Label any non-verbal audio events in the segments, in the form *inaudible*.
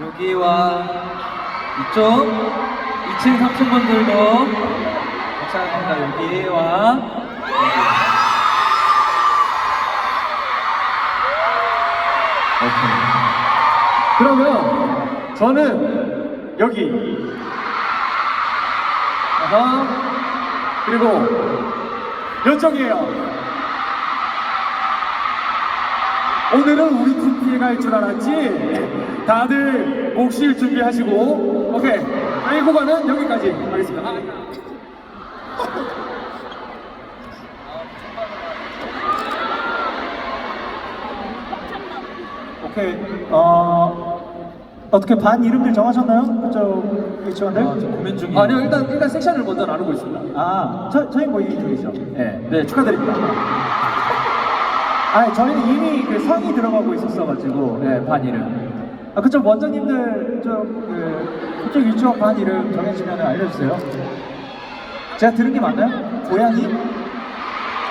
여기와 이쪽 2층 3층 분들도 마찬가지입니다. 여기와 여기. 그러면 저는 여기 그리고 이쪽이에요 오늘은 우리 팀 피해 갈 줄 알았지 다들 목실 준비하시고 오케이 구간은 여기까지 하겠습니다 오케이. 어 어떻게 반 이름들 정하셨나요? 그쪽 유치원들? 아, 저 고민 중이에요. 아니요 일단 일단 섹션을 먼저 나누고 있습니다 아, 저, 저희 뭐 이쪽이죠. 네, 네 축하드립니다 아, 저희는 이미 그 성이 들어가고 있었어가지고. 네 반 이름 아, 그쪽 원장님들 좀 그, 그쪽 유치원 반 이름 정해주면 알려주세요. 제가 들은 게 맞나요? 고양이?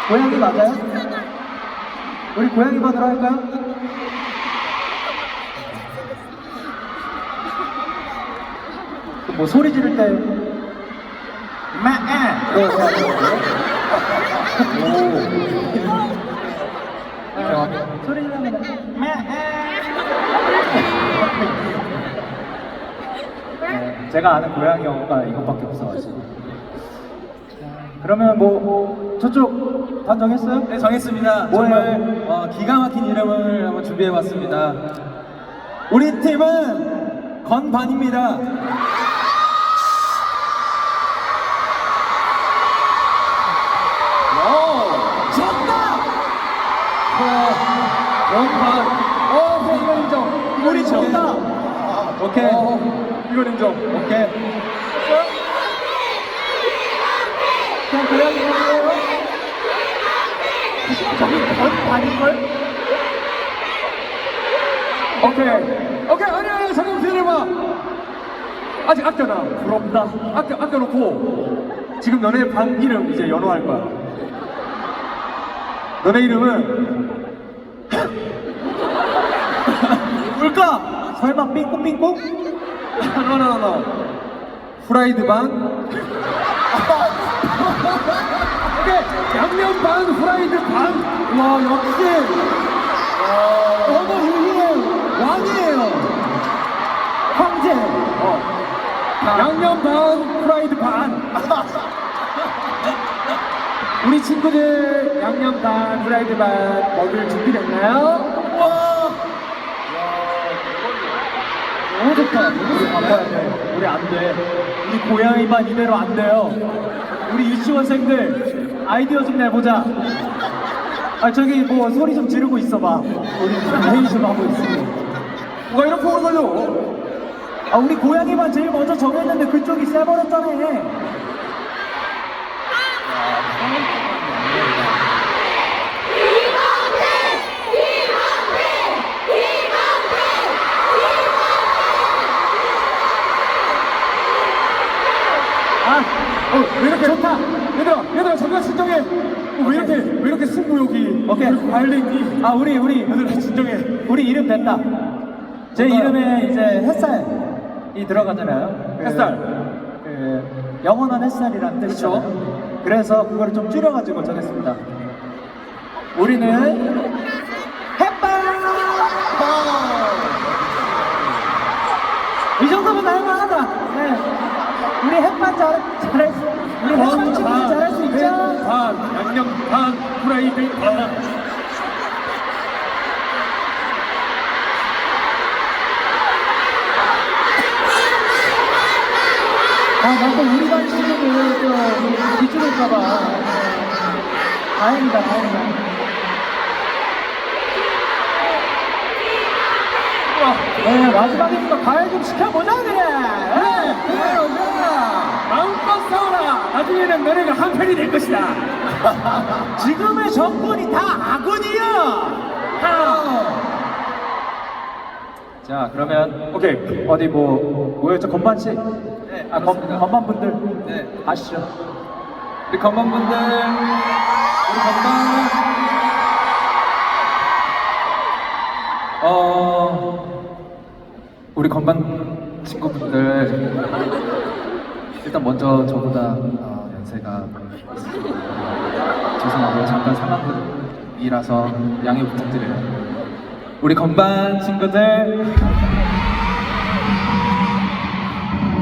고양이 맞아요? 우리 고양이 반으로 할까요? 그뭐 소리 지를 때 마아 네, *laughs* 오 소리 지르면 네, 제가 아는 고양이 영어가 이것밖에 없어가지고 그러면 뭐, 뭐 저쪽 반 정했어요? 네, 정했습니다. 뭐예요? 정말 어, 기가 막힌 이름을 한번 준비해봤습니다. 우리 팀은 건반입니다. 원반 어 그래 이건 인정 우리 정답! 오케이. 어, 이건 인정 오케이. 그냥 고양이 반이에요? 저기 건 반일걸? 오케이 오케이 아니 아니 잠깐 기다려봐 아직 아껴놔 부럽다 아껴 아껴놓고 지금 너네 반 이름 이제 연호할 거야 너네 이름은 뭘까? 설마 삥꼬삥꼬? 노노노노 *laughs* 프라이드 반 *laughs* 오케이 양념 반 프라이드 반와 역시 너도 유희의 왕이에요. 황제. 어. 양념 반 프라이드 반 *laughs* 우리 친구들 양념 반 프라이드 반 먹을 준비됐나요? 너무 좋다. 바꿔야 돼. 우리 안 돼. 우리 고양이만 이대로 안 돼요. 우리 유치원생들 아이디어 좀 내보자. 아 저기 뭐 소리 좀 지르고 있어봐. 우리 회의 좀 하고 있어. 누가 이렇게 오는 거죠? 아 우리 고양이만 제일 먼저 정했는데 그쪽이 세버렸잖아. 아, 어, 왜 이렇게 좋다. 얘들아, 얘들아, 잠깐 진정해. 어, 왜 이렇게, 왜 이렇게 승부욕이? 오케이. 왜 과일링이? 아 우리 우리 얘들아, 진정해. 우리 이름 됐다. 제 뭔가요? 이름에 이제 햇살이 들어가잖아요. 그, 햇살. 그 영원한 햇살이라는 뜻이죠. 그래서 그거를 좀 줄여가지고 정했습니다. 우리는 햇반! 이 정도면 할만하다. 네. 우리 햇반 잘, 잘할 수, 우리 햇반 충분히 잘할 수 있죠? 반, 양념 반, 프라이드 반. 아, 나또 우리 반 친구들 좀 뒤쪽일까봐. 다행이다, 다행이다. 네, 마지막이니까 과일 좀 시켜보자, 그래! 네, 그래, 오자! 마음껏 싸워라. 나중에는 너네가 한 편이 될 것이다. *laughs* 지금의 정권이 다 악원이야! 자, 그러면, 오케이. 어디 뭐, 뭐였죠? 건반 씨? 네, 아, 건, 그렇습니다. 건반 분들? 네. 아시죠? 우리 건반분들, 우리 건반. 어, 우리 건반 친구분들 일단 먼저 저보다 어, 연세가. 죄송하고요. 잠깐 상황이라서 양해 부탁드려요. 우리 건반 친구들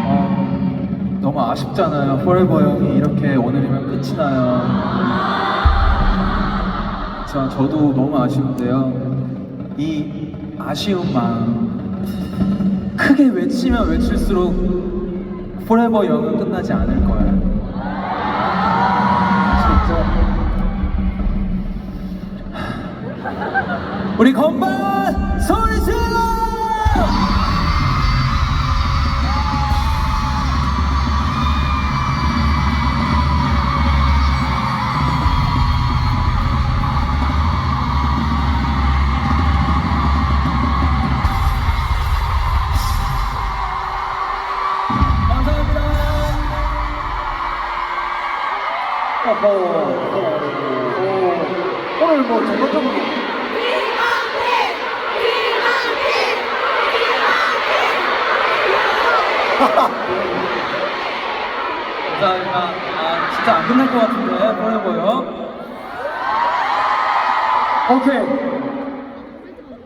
어, 너무 아쉽잖아요. 포레버 형이 이렇게 오늘이면 끝이 나요. 저, 저도 너무 아쉬운데요. 이 아쉬운 마음 크게 외치면 외칠수록 포레버 영은 끝나지 않을 거예요. 아시 우리 건반 소리 질러! 오늘 뭐 전반적으로 감사합니다. 아, 진짜 안 끝날 것 같은데, 포레버요. 오케이.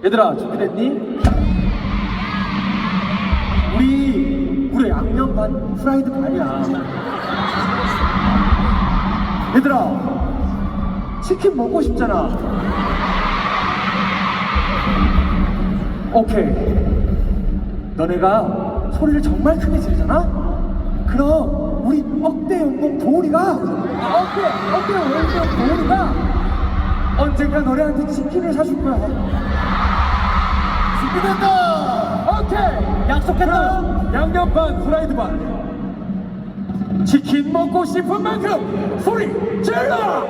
얘들아, 준비됐니? 우리, 우리 양념 반, 프라이드 반이야. 얘들아, 치킨 먹고 싶잖아. 오케이. 너네가 소리를 정말 크게 지르잖아? 그럼 우리 억대 연봉 도우리가 억대 억대 연봉 도우리가 언젠가 너네한테 치킨을 사줄 거야. 준비됐다. 오케이. 약속했다. 양념 반, 프라이드 반. 치킨 먹고 싶은 만큼 소리 질러.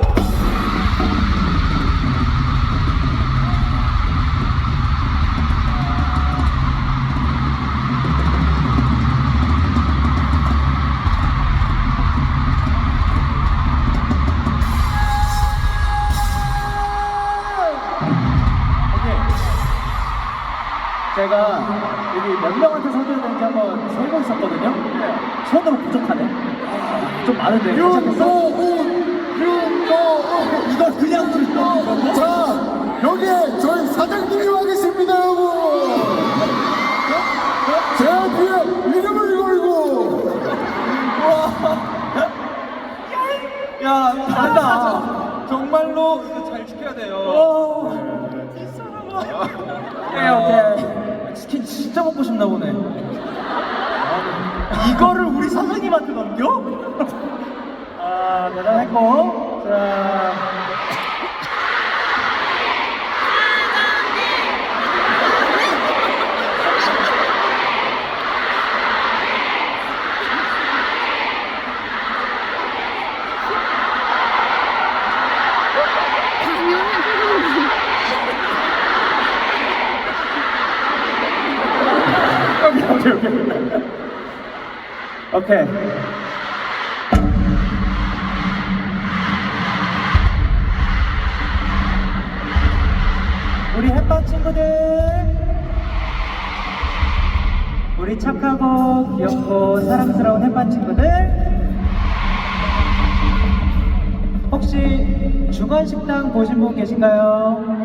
제가 여기 몇 명한테 사줘야 되는지 한번 세고 있었거든요. 손으로 부족하네. 좀 많은데. 윤노운 윤노운 이걸 그냥 들고 자 여기에 저희 사장님이 와 계십니다 여러분 제 뒤에 이름을 걸고 야, 잘한다. 정말로 이거 잘 지켜야 돼요. 오케이 오케이. 치킨 진짜 먹고 싶나 보네. 이거를 우리 사장님한테 넘겨? *laughs* 아 대단했고 자. 오케이. 우리 햇반 친구들, 우리 착하고 귀엽고 사랑스러운 햇반 친구들, 혹시 중환식당 보신 분 계신가요?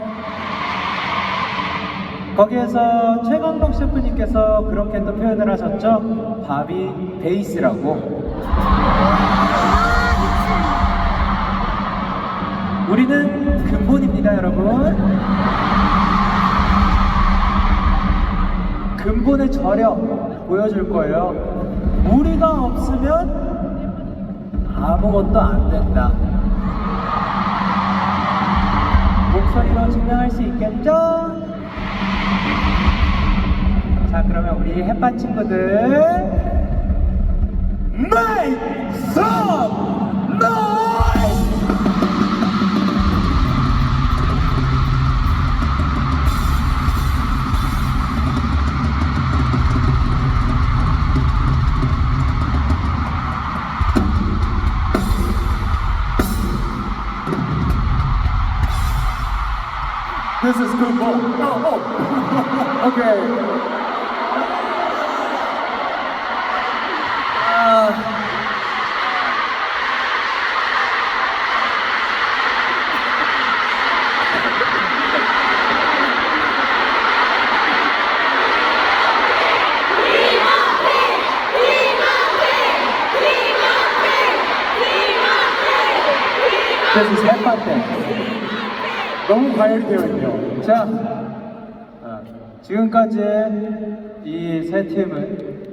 거기에서 최강록 셰프님께서 그렇게 또 표현을 하셨죠? 밥이 베이스라고. 우리는 근본입니다, 여러분. 근본의 저력 보여줄 거예요. 우리가 없으면 아무것도 안 된다. 목소리로 증명할 수 있겠죠? 자, 그러면 우리 햇반 친구들 Make some noise! This is good ball. Oh, oh. 오 그래서 세 번째. 너무 과열이 되어 있네요. 자, 아, 지금까지의 이세 팀은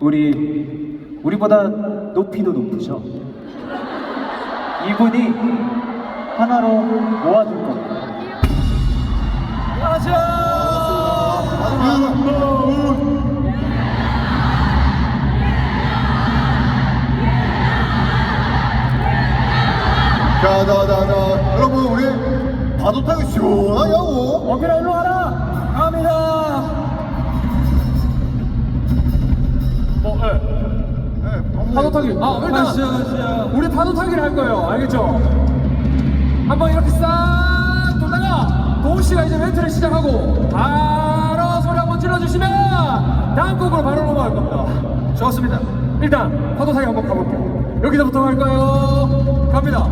우리 우리보다 높이도 높으셔. 이분이 하나로 모아줄 파도 타기 시원하냐고? 어깨라 일로 와라. 갑니다. 어, 네. 네, 파도 타기. 아, 일단 가시죠, 가시죠. 우리 파도 타기를 할 거예요. 알겠죠? 한번 이렇게 싹 돌다가 도훈 씨가 이제 멘트를 시작하고 바로 소리 한번 질러주시면 다음 곡으로 바로 넘어갈 겁니다. 좋습니다. 일단 파도 타기 한번 가볼게요. 여기서부터 갈까요? 갑니다.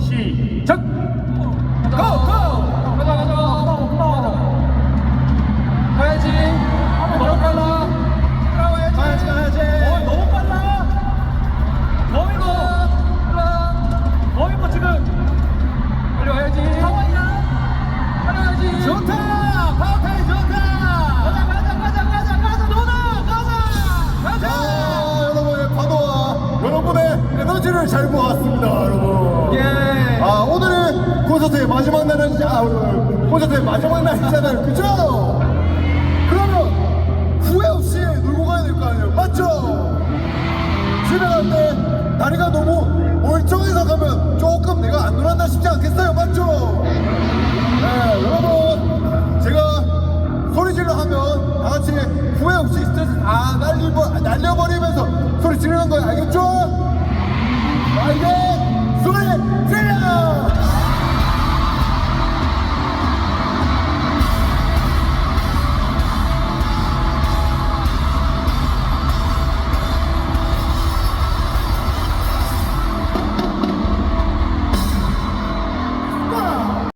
시작. 잘 모았습니다, 여러분. 예. 콘서트의 마지막 날은, 아, 오늘 콘서트의 마지막 날이잖아요. 그죠? 그러면 후회 없이 놀고 가야 될 거 아니에요. 맞죠? 집에 갈 때 다리가 너무 멀쩡해서 가면 조금 내가 안 놀았나 싶지 않겠어요. 맞죠? 네, 여러분. 제가 소리 질러 하면 다 같이 후회 없이 스트레스 다 날리버, 날려버리면서 소리 지르는 거예요. 알겠죠? 자, 이제 소리 질러!